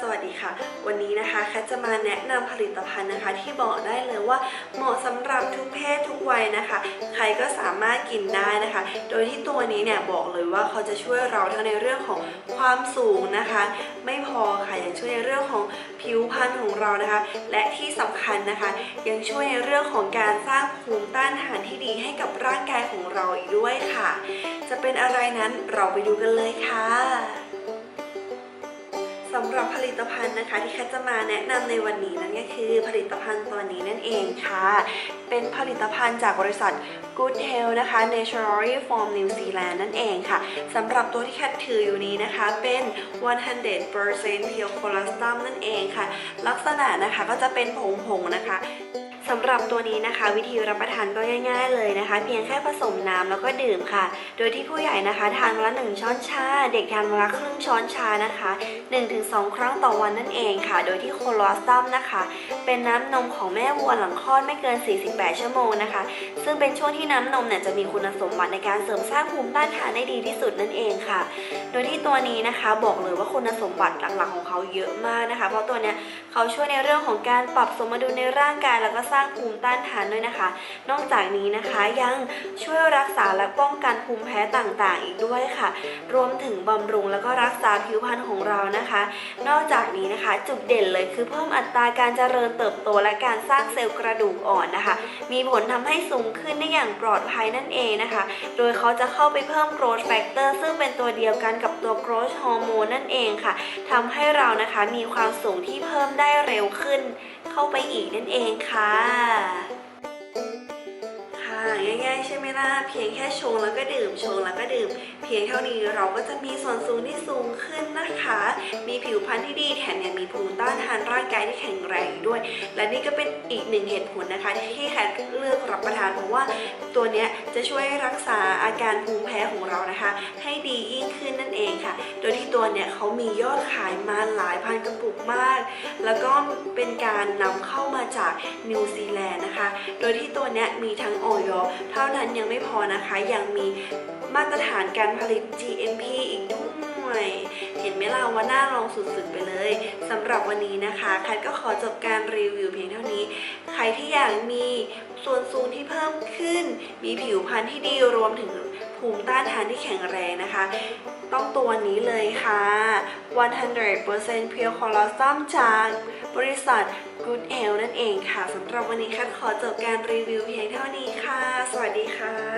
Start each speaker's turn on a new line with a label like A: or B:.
A: สวัสดีค่ะ วันนี้นะคะแคทจะมาแนะนำผลิตภัณฑ์นะคะ ที่บอกได้เลยว่าเหมาะสำหรับทุกเพศทุกวัยนะคะ ใครก็สามารถกินได้นะคะ โดยที่ตัวนี้เนี่ยบอกเลยว่าเขาจะช่วยเราทั้งในเรื่องของความสูงนะคะ ไม่พอค่ะยังช่วยในเรื่องของผิวพรรณของเรานะคะ และที่สำคัญนะคะ ยังช่วยในเรื่องของการสร้างภูมิต้านทานที่ดีให้กับร่างกายของเราอีกด้วยค่ะ จะเป็นอะไรนั้นเราไปดูกันเลยค่ะ สำหรับผลิตภัณฑ์นะคะที่แคทจะมาแนะนำในวันนี้นั่นก็คือผลิตภัณฑ์ตัวนี้นั่นเองค่ะ เป็นผลิตภัณฑ์จากบริษัท Good Health นะคะ Naturally from New Zealand นั่นเองค่ะสำหรับตัวที่แคทถืออยู่นี้นะคะเป็น 100% Pure Colostrum นั่นเองค่ะ ลักษณะนะคะก็จะเป็นผงๆนะคะ สำหรับตัวนี้นะคะ วิธีรับประทานก็ง่าย ๆ เลยนะคะ เพียงแค่ผสมน้ำแล้วก็ดื่มค่ะ โดยที่ผู้ใหญ่นะคะ ทานวันละ1ช้อนชา เด็กทานวันละครึ่งช้อนชานะคะ 1-2 ครั้งต่อวันนั่นเองค่ะ โดยที่โคโลซัมนะคะ เป็นน้ำนมของแม่วัวหลังคลอดไม่เกิน 48 ชั่วโมงนะคะ ซึ่งเป็นช่วงที่น้ำนมเนี่ยจะมีคุณสมบัติในการเสริมสร้างภูมิต้านทานได้ดีที่สุดนั่นเองค่ะ โดยที่ตัวนี้นะคะบอกเลยว่าคุณสมบัติหลักๆของเขาเยอะมากนะคะ เพราะตัวเนี้ยเขาช่วยในเรื่องของการปรับสมดุลในร่างกายแล้วก็สร้างางภูมิต้านทานด้วยนะคะ นอกจากนี้นะคะยังช่วยรักษาและป้องกันภูมิแพ้ต่างๆ อีกด้วยค่ะ รวมถึงบำรุงแล้วก็รักษาผิวพรรณของเรานะคะ นอกจากนี้นะคะ จุดเด่นเลยคือเพิ่มอัตราการเจริญเติบโตและการสร้างเซลล์กระดูกอ่อนนะคะ มีผลทำให้สูงขึ้นได้อย่างปลอดภัยนั่นเองนะคะ โดยเขาจะเข้าไปเพิ่ม growth factor ซึ่งเป็นตัวเดียวกันกับตัว growth hormone นั่นเองค่ะทำให้เรานะคะมีความสูงที่เพิ่มได้เร็วขึ้น เข้าไปอีกนั่นเองค่ะ ง่ายๆ ใช่ไหมล่ะ เพียงแค่ชงแล้วก็ดื่ม ชงแล้วก็ดื่ม เพียงเท่านี้เราก็จะมีส่วนสูงที่สูงขึ้นนะคะ มีผิวพรรณที่ดีแถมยังมีภูมิต้านทานร่างกายที่แข็งแรงด้วย และนี่ก็เป็นอีกหนึ่งเหตุผลนะคะที่แคทเลือกรับประทานเพราะว่าตัวเนี้ยจะช่วยรักษาอาการภูมิแพ้ของเรานะคะ ให้ดียิ่งขึ้นนั่นเองค่ะ โดยที่ตัวเนี้ยเขามียอดขายมาหลายพันกระปุกมาก แล้วก็เป็นการนำเข้ามาจากนิวซีแลนด์นะคะ โดยที่ตัวเนี้ยมีทั้งออยเท่านั้นยังไม่พอนะคะ ยังมีมาตรฐานการผลิต GMP อีกด้วย เห็นไหมล่ะว่าน่าลองสุดๆไปเลยสำหรับวันนี้นะคะแคทก็ขอจบการรีวิวเพียงเท่านี้ ใครที่อยากมีส่วนสูงที่เพิ่มขึ้น มีผิวพรรณที่ดีรวมถึงภูมิต้านทานที่แข็งแรงนะคะ ต้องตัวนี้เลยค่ะ 100% Pure Colostrum จากบริษัท Good Health นั่นเองค่ะสำหรับวันนี้แคทขอจบการรีวิวเพียงเท่านี้ค่ะ สวัสดีค่ะ